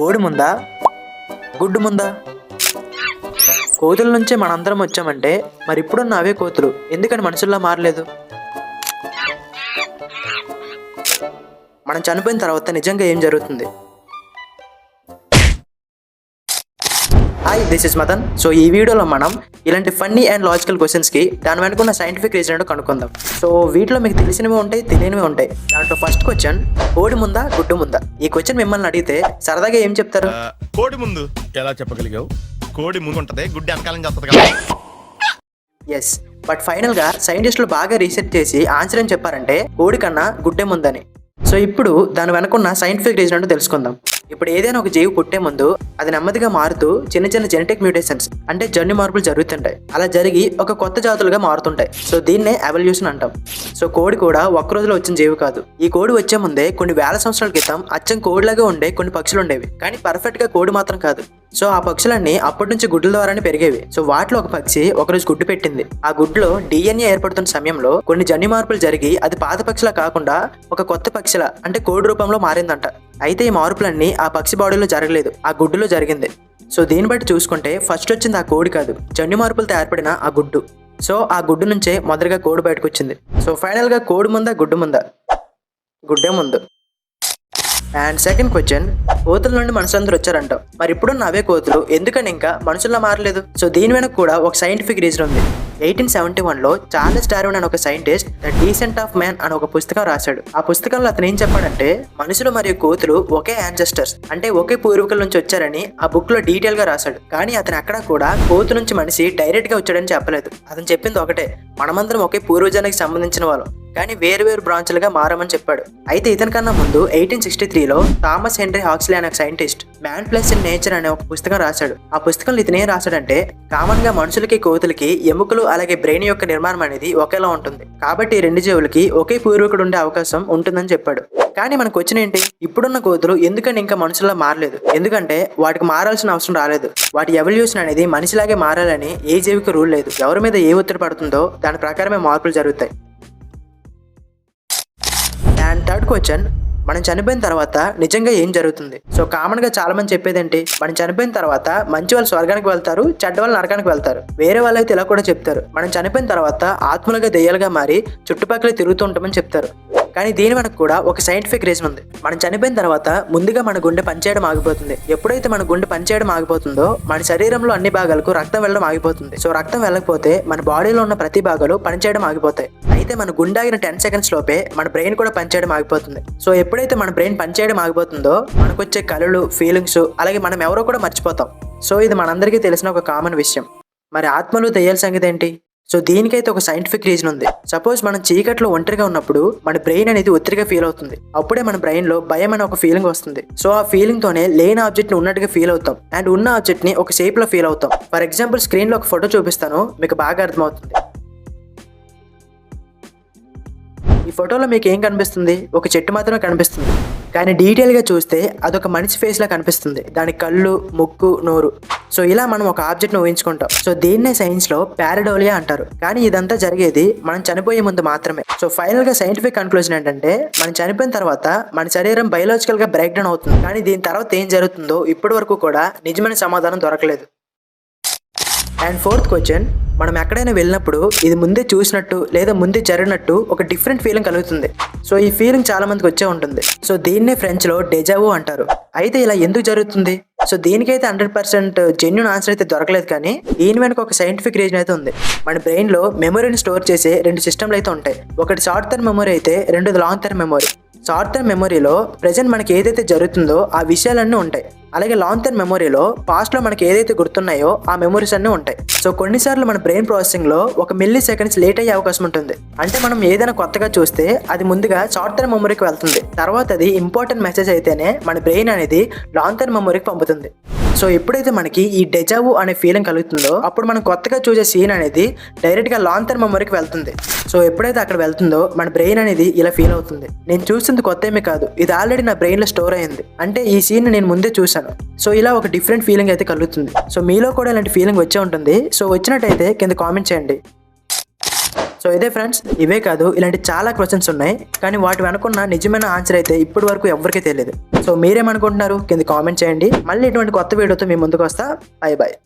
కోడి ముందా? గుడ్డు ముందా? కోతుల నుంచే మనందరం వచ్చామంటే మరి ఇప్పుడున్న అవే కోతులు. ఎందుకని మనుషుల్లా మారలేదు? మనం చనిపోయిన తర్వాత నిజంగా ఏం జరుగుతుంది? Hi this is Madan so ఈ వీడియోలో మనం ఇలాంటి ఫన్నీ అండ్ లాజికల్ క్వశ్చన్స్కి దాని వెనుకున్న సైంటిఫిక్ రీజన్ ఏంటో కనుక్కుందాం. సో వీటిలో మీకు తెలిసినవి ఉంటాయి తెలియనివి ఉంటాయి. దాంట్లో ఫస్ట్ క్వశ్చన్ కోడి ముందా గుడ్డు ముందా? ఈ క్వశ్చన్ మిమ్మల్ని అడిగితే సరదాగా ఏం చెప్తారు? కోడి ముందు. ఎలా చెప్పగలిగావు? కోడి ముందు ఉంటది గుడ్డి చేస్తుంది కదా. ఎస్ బట్ ఫైనల్గా సైంటిస్టులు బాగా రీసెర్చ్ చేసి ఆన్సర్ ఏం చెప్పారంటే కోడి కన్నా గుడ్డే ముందని. సో ఇప్పుడు దాని వెనుకున్న సైంటిఫిక్ రీజన్ ఏంటో తెలుసుకుందాం. ఇప్పుడు ఏదైనా ఒక జీవి పుట్టే ముందు అది నెమ్మదిగా మారుతూ చిన్న చిన్న జెనెటిక్ మ్యూటేషన్స్ అంటే జన్యు మార్పులు జరుగుతుంటాయి. అలా జరిగి ఒక కొత్త జాతులుగా మారుతుంటాయి. సో దీన్నే ఎవల్యూషన్ అంటాం. సో కోడి కూడా ఒక్క రోజులో వచ్చిన జీవి కాదు. ఈ కోడి వచ్చే ముందే కొన్ని వేల సంవత్సరాల క్రితం అచ్చం కోడిలాగా ఉండే కొన్ని పక్షులు ఉండేవి. కానీ పర్ఫెక్ట్గా కోడి మాత్రం కాదు. సో ఆ పక్షులన్నీ అప్పటి నుంచి గుడ్ల ద్వారానే పెరిగేవి. సో వాటిలో ఒక పక్షి ఒకరోజు గుడ్డు పెట్టింది. ఆ గుడ్లో డిఎన్ఏ ఏర్పడుతున్న సమయంలో కొన్ని జన్యు మార్పులు జరిగి అది పాత పక్షిలా కాకుండా ఒక కొత్త పక్షిలా అంటే కోడి రూపంలో మారిందంట. అయితే ఈ మార్పులన్నీ ఆ పక్షి బాడీలో జరగలేదు ఆ గుడ్డులో జరిగింది. సో దీన్ని బట్టి చూసుకుంటే ఫస్ట్ వచ్చింది ఆ కోడి కాదు జన్యు మార్పులతో ఏర్పడిన ఆ గుడ్డు. సో ఆ గుడ్డు నుంచే మొదటగా కోడి బయటకు వచ్చింది సో ఫైనల్గా కోడి ముందా గుడ్డు ముందా? గుడ్డే ముందు. అండ్ సెకండ్ క్వశ్చన్ కోతుల నుండి మనుషులందరూ వచ్చారంట. మరి ఇప్పుడున్న అవే కోతులు ఎందుకని ఇంకా మనుషుల్లా మారలేదు? సో దీని వెనక కూడా ఒక సైంటిఫిక్ రీజన్ ఉంది. ఎయిటీన్ సెవెంటీ వన్లో చార్లెస్ డార్విన్ అని ఒక scientist the descent of man అని ఒక పుస్తకం రాశాడు. ఆ పుస్తకంలో అతను ఏం చెప్పాడంటే మనుషులు మరియు కోతులు ఒకే యాన్సెస్టర్స్ అంటే ఒకే పూర్వీకుల నుంచి వచ్చారని ఆ బుక్లో డీటెయిల్గా రాశాడు. కానీ అతను అక్కడ కూడా కోతు నుంచి మనిషి డైరెక్ట్గా వచ్చాడని చెప్పలేదు. అతను చెప్పింది ఒకటే మనమందరం ఒకే పూర్వజానికి సంబంధించిన వాళ్ళం. కానీ వేరు వేరు బ్రాంచ్లుగా మారమని చెప్పాడు. అయితే ఇతని కన్నా ముందు ఎయిటీన్ సిక్స్టీ త్రీలో థామస్ హెన్రీ హాక్స్లీ అనే ఒక scientist man's place in nature అనే ఒక పుస్తకం రాశాడు. ఆ పుస్తకంలో ఇతను ఏం రాశాడంటే కామన్గా మనుషులకి కోతులకి ఎముకలు అలాగే బ్రెయిన్ యొక్క నిర్మాణం అనేది ఒకేలా ఉంటుంది. కాబట్టి ఈ రెండు జీవులకి ఒకే పూర్వీకుడు ఉండే అవకాశం ఉంటుందని చెప్పాడు. కానీ మనకు వచ్చిన ఏంటి? ఇప్పుడున్న కోతులు ఎందుకని ఇంకా మనుషుల్లా మారలేదు. ఎందుకంటే వాటికి మారాల్సిన అవసరం రాలేదు. వాటి ఎవల్యూషన్ అనేది మనిషిలాగే మారాలని ఏ జీవికి రూల్ లేదు. ఎవరి మీద ఏ ఒత్తిడి పడుతుందో దాని ప్రకారమే మార్పులు జరుగుతాయి. క్వశ్చన్ మనం చనిపోయిన తర్వాత నిజంగా ఏం జరుగుతుంది? సో కామన్గా చాలా మంది చెప్పేది ఏంటి మనం చనిపోయిన తర్వాత మంచి వాళ్ళు స్వర్గానికి వెళ్తారు చెడ్డ వాళ్ళు నరకానికి వెళ్తారు. వేరే వాళ్ళు అయితే ఇలా కూడా చెప్తారు. మనం చనిపోయిన తర్వాత ఆత్మలుగా దెయ్యాలుగా మారి చుట్టుపక్కల తిరుగుతూ ఉంటామని చెప్తారు. కానీ దీని వెనక కూడా ఒక సైంటిఫిక్ రీజన్ ఉంది. మనం చనిపోయిన తర్వాత ముందుగా మన గుండె పనిచేయడం ఆగిపోతుంది. ఎప్పుడైతే మన గుండె పనిచేయడం ఆగిపోతుందో మన శరీరంలో అన్ని భాగాలకు రక్తం వెళ్ళడం ఆగిపోతుంది. సో రక్తం వెళ్ళకపోతే మన బాడీలో ఉన్న ప్రతి భాగాలు పనిచేయడం ఆగిపోతాయి. అయితే మన గుండె ఆగిన టెన్ సెకండ్స్ లోపే మన బ్రెయిన్ కూడా పనిచేయడం ఆగిపోతుంది. సో ఎప్పుడైతే మన బ్రెయిన్ పనిచేయడం ఆగిపోతుందో మనకు వచ్చే కళలు ఫీలింగ్స్ అలాగే మనం ఎవరో కూడా మర్చిపోతాం. సో ఇది మనందరికీ తెలిసిన ఒక కామన్ విషయం. మరి ఆత్మలు దెయ్యాల సంగతి ఏంటి? సో దీనికైతే ఒక సైంటిఫిక్ రీజన్ ఉంది. సపోజ్ మనం చీకట్లో ఒంటరిగా ఉన్నప్పుడు మన బ్రెయిన్ అనేది ఒత్తిడిగా ఫీల్ అవుతుంది. అప్పుడే మన బ్రెయిన్లో భయం అనే ఒక ఫీలింగ్ వస్తుంది. సో ఆ ఫీలింగ్ తోనే లేని ఆబ్జెక్ట్ని ఉన్నట్టుగా ఫీల్ అవుతాం. అండ్ ఉన్న ఆబ్జెక్ట్ని ఒక షేప్లో ఫీల్ అవుతాం. ఫర్ ఎగ్జాంపుల్ స్క్రీన్లో ఒక ఫోటో చూపిస్తాను మీకు బాగా అర్థమవుతుంది. ఈ ఫోటోలో మీకు ఏం కనిపిస్తుంది? ఒక చెట్టు మాత్రమే కనిపిస్తుంది. కానీ డీటెయిల్గా చూస్తే అదొక మనిషి ఫేస్లా కనిపిస్తుంది. దాని కళ్ళు ముక్కు నోరు. సో ఇలా మనం ఒక ఆబ్జెక్ట్ను ఊహించుకుంటాం. సో దీన్నే సైన్స్లో పారడోలియా అంటారు. కానీ ఇదంతా జరిగేది మనం చనిపోయే ముందు మాత్రమే. సో ఫైనల్గా సైంటిఫిక్ కన్క్లూజన్ ఏంటంటే మనం చనిపోయిన తర్వాత మన శరీరం బయలాజికల్గా బ్రేక్ డౌన్ అవుతుంది. కానీ దీని తర్వాత ఏం జరుగుతుందో ఇప్పటి వరకు కూడా నిజమైన సమాధానం దొరకలేదు. అండ్ ఫోర్త్ క్వశ్చన్ మనం ఎక్కడైనా వెళ్ళినప్పుడు ఇది ముందే చూసినట్టు లేదా ముందే జరిగినట్టు ఒక డిఫరెంట్ ఫీలింగ్ కలుగుతుంది. సో ఈ ఫీలింగ్ చాలా మందికి వచ్చే ఉంటుంది. సో దీన్నే ఫ్రెంచ్లో డెజావు అంటారు. అయితే ఇలా ఎందుకు జరుగుతుంది? సో దీనికైతే హండ్రెడ్ పర్సెంట్ జెన్యున్ ఆన్సర్ అయితే దొరకలేదు కానీ దీని వెనక ఒక సైంటిఫిక్ రీజన్ అయితే ఉంది. మన బ్రెయిన్లో మెమొరీని స్టోర్ చేసే రెండు సిస్టమ్లు అయితే ఉంటాయి. ఒకటి షార్ట్ టర్మ్ మెమొరీ అయితే రెండోది long term memory short term మెమొరీలో present మనకి ఏదైతే జరుగుతుందో ఆ విషయాలన్నీ ఉంటాయి. అలాగే లాంగ్ టర్మ్ మెమొరీలో పాస్ట్లో మనకి ఏదైతే గుర్తున్నాయో ఆ మెమొరీస్ అన్నీ ఉంటాయి. సో కొన్నిసార్లు మన బ్రెయిన్ ప్రాసెసింగ్లో ఒక మిల్లీ సెకండ్స్ లేట్ అయ్యే అవకాశం ఉంటుంది. అంటే మనం ఏదైనా కొత్తగా చూస్తే అది ముందుగా షార్ట్ టర్మ్ మెమొరీకి వెళ్తుంది. తర్వాత అది ఇంపార్టెంట్ మెసేజ్ అయితేనే మన బ్రెయిన్ అనేది లాంగ్ టర్మ్ మెమొరీకి పంపుతుంది. సో ఎప్పుడైతే మనకి ఈ డెజావు అనే ఫీలింగ్ కలుగుతుందో అప్పుడు మనం కొత్తగా చూసే సీన్ అనేది డైరెక్ట్గా లాంగ్ టర్మ్ మెమరీకి వెళ్తుంది. సో ఎప్పుడైతే అక్కడ వెళ్తుందో మన బ్రెయిన్ అనేది ఇలా ఫీల్ అవుతుంది. నేను చూసింది కొత్త ఏమీ కాదు. ఇది ఆల్రెడీ నా బ్రెయిన్లో స్టోర్ అయింది. అంటే ఈ సీన్ నేను ముందే చూశాను. సో ఇలా ఒక డిఫరెంట్ ఫీలింగ్ అయితే కలుగుతుంది. సో మీలో కూడా ఇలాంటి ఫీలింగ్ వచ్చే ఉంటుంది. సో వచ్చినట్టయితే కింద కామెంట్ చేయండి. సో ఇదే ఫ్రెండ్స్ ఇవే కాదు ఇలాంటి చాలా క్వశ్చన్స్ ఉన్నాయి. కానీ వాటి అనుకున్న నిజమైన ఆన్సర్ అయితే ఇప్పటి వరకు ఎవరికీ తెలియదు. సో మీరేమనుకుంటున్నారు? కింద కామెంట్ చేయండి. మళ్ళీ ఇటువంటి కొత్త వీడియోతో మీ ముందుకు వస్తా. Bye bye